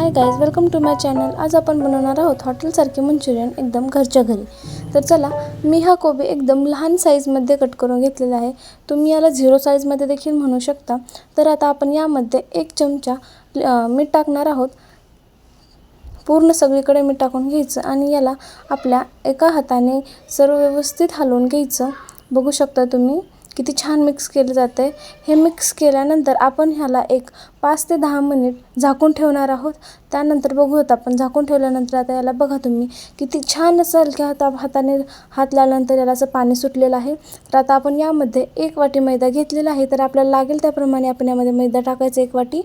Hi guys welcome to my channel आज आपण बनवणार आहोत हॉटेलसारखे मंचुरियन एकदम घरच्या घरी. तर चला मी हा कोबी एकदम लहान साईजमध्ये कट करून घेतलेला आहे. तुम्ही याला झिरो साईजमध्ये देखील म्हणू शकता. तर आता आपण यामध्ये एक चमचा मीठ टाकणार आहोत. पूर्ण सगळीकडे मीठ टाकून घ्यायचं आणि याला आपल्या एका हाताने सर्व व्यवस्थित हलवून घ्यायचं. बघू शकता तुम्ही. किती छान मिक्स केलं जातं आहे हे मिक्स केल्यानंतर आपण ह्याला एक पाच ते दहा मिनिट झाकून ठेवणार आहोत. त्यानंतर बघूयात आपण झाकून ठेवल्यानंतर आता याला बघा तुम्ही किती छान असं हलक्या हाता हाताने हात लावल्यानंतर याला असं पाणी सुटलेलं आहे. तर आता आपण यामध्ये एक वाटी मैदा घेतलेला आहे. तर आपल्याला लागेल त्याप्रमाणे आपण यामध्ये मैदा टाकायचा एक वाटी.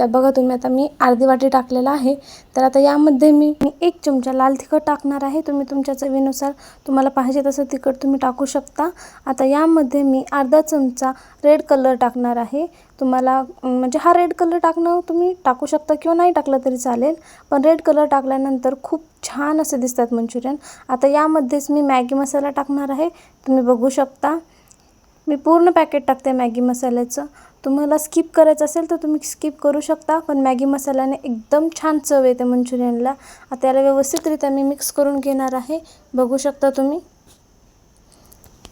तर बघा तुम्ही आता मी अर्धी वाटी टाकलेला आहे. तर आता यामध्ये मी मी एक चमचा लाल तिखट टाकणार आहे. तुम्ही तुमच्या चवीनुसार तुम्हाला पाहिजे तसं तिखट तुम्ही टाकू शकता. आता यामध्ये मी अर्धा चमचा रेड कलर टाकणार आहे. तुम्हाला म्हणजे हा रेड कलर टाकणं तुम्ही टाकू शकता किंवा नाही टाकलं तरी चालेल. पण रेड कलर टाकल्यानंतर खूप छान असे दिसतात मंचुरियन. आता यामध्येच मी मॅगी मसाला टाकणार आहे. तुम्ही बघू शकता. मी पूर्ण पॅकेट टाकते मॅगी मसाल्याचं. तुम्हाला स्किप करायचं असेल तर तुम्ही स्किप करू शकता पण मॅगी मसाल्याने एकदम छान चव येते मंचुरियनला. आता याला व्यवस्थितरित्या मी मिक्स करून घेणार आहे. बघू शकता तुम्ही.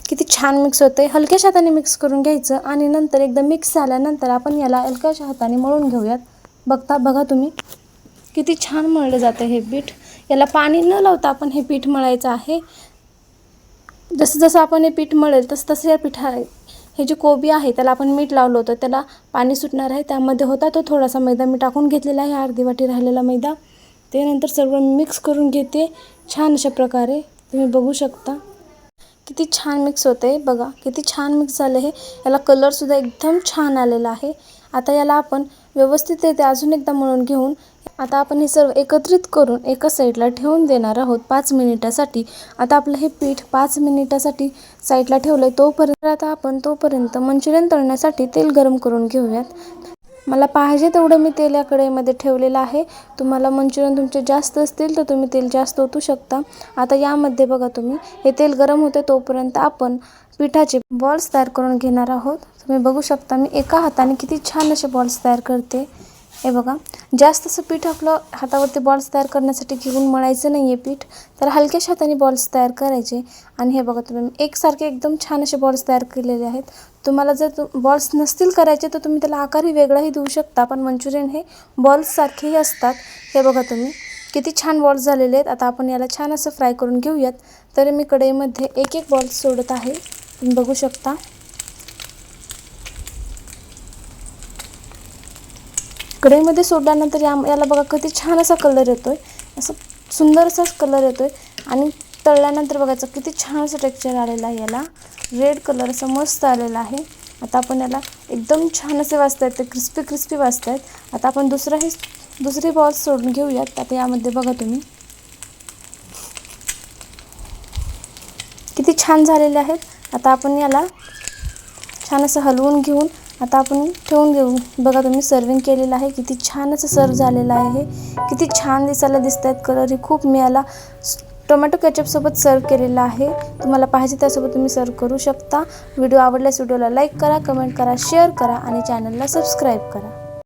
किती छान मिक्स होते हलक्याशा हाताने मिक्स करून घ्यायचं आणि नंतर एकदा मिक्स झाल्यानंतर आपण याला हलक्याशा हाताने मळून घेऊयात. बघता बघा तुम्ही. किती छान मळलं जातं हे पीठ. याला पाणी न लावता आपण हे पीठ मळायचं आहे. जसं जसं आपण हे पीठ मळेल तसं तसं या पिठा हे जे कोबी आहे त्याला आपण मीठ लावलं होतं त्याला पाणी सुटणार आहे. त्यामध्ये होता तो थोडासा मैदा. मी टाकून घेतलेला आहे अर्धी वाटी राहिलेला मैदा. ते नंतर सर्व मिक्स करून घेते. छान अशा प्रकारे तुम्ही बघू शकता. किती छान मिक्स होते बघा किती छान मिक्स झालं हे. याला कलरसुद्धा एकदम छान आलेला आहे. आता याला आपण व्यवस्थित येते अजून एकदा मळून घेऊन आता आपण हे सर्व एकत्रित करून एका साईडला ठेवून देणार आहोत पाच मिनिटासाठी. आता आपलं हे पीठ पाच मिनिटासाठी साईडला ठेवलं आहे तोपर्यंत आता आपण तोपर्यंत मंचुरियन तळण्यासाठी तेल गरम करून घेऊयात. मला पाहिजे तेवढं मी तेल या कढईमध्ये ठेवलेलं आहे. तुम्हाला मंचुरियन तुमचे जास्त असतील तर तुम्ही तेल जास्त ओतू शकता. आता यामध्ये बघा तुम्ही हे तेल गरम होते तोपर्यंत आपण पिठाचे बॉल्स तयार करून घेणार आहोत. तुम्ही बघू शकता मी एका हाताने किती छान असे बॉल्स तयार करते. हे बघा जास्त असं पीठ आपलं हातावरती बॉल्स तयार करण्यासाठी घेऊन मळायचं नाही आहे पीठ तर हलक्याशा हाताने बॉल्स तयार करायचे. आणि हे बघा तुम्ही एकसारखे एकदम छान असे बॉल्स तयार केलेले आहेत. तुम्हाला जर तु बॉल्स नसतील करायचे तर तुम्ही त्याला आकारही वेगळाही देऊ शकता पण मंचुरियन हे बॉल्ससारखेही असतात. हे बघा तुम्ही किती छान बॉल्स झालेले आहेत. आता आपण याला छान असं फ्राय करून घेऊयात. तर मी कढईमध्ये एक एक बॉल्स सोडत आहे. तुम्ही बघू शकता. कढईमध्ये सोडल्यानंतर या याला बघा किती छान असा कलर येतो आहे असं सुंदर असाच कलर येतो आहे आणि तळल्यानंतर बघायचं किती छान असं टेक्स्चर आलेलं आहे याला. रेड कलर असं मस्त आलेला आहे. आता आपण याला एकदम छान असे वाजत आहेत ते क्रिस्पी क्रिस्पी वाजत आहेत आता आपण दुसराही दुसरी बॉल सोडून घेऊयात. आता यामध्ये बघा तुम्ही. किती छान झालेले आहेत. आता आपण याला छान असं हलवून घेऊन आता आपण ठेवून घेऊ. बघा तुम्ही सर्विंग केलेलं आहे. किती छान असं सर्व झालेलं आहे. किती छान दिसायला दिसत आहेत कलर ही खूप मी याला टोमॅटो केचपसोबत सर्व केलेला आहे. तुम्हाला पाहिजे त्यासोबत तुम्ही सर्व करू शकता. व्हिडिओ आवडल्यास व्हिडिओला लाईक करा कमेंट करा शेअर करा आणि चॅनलला सबस्क्राईब करा.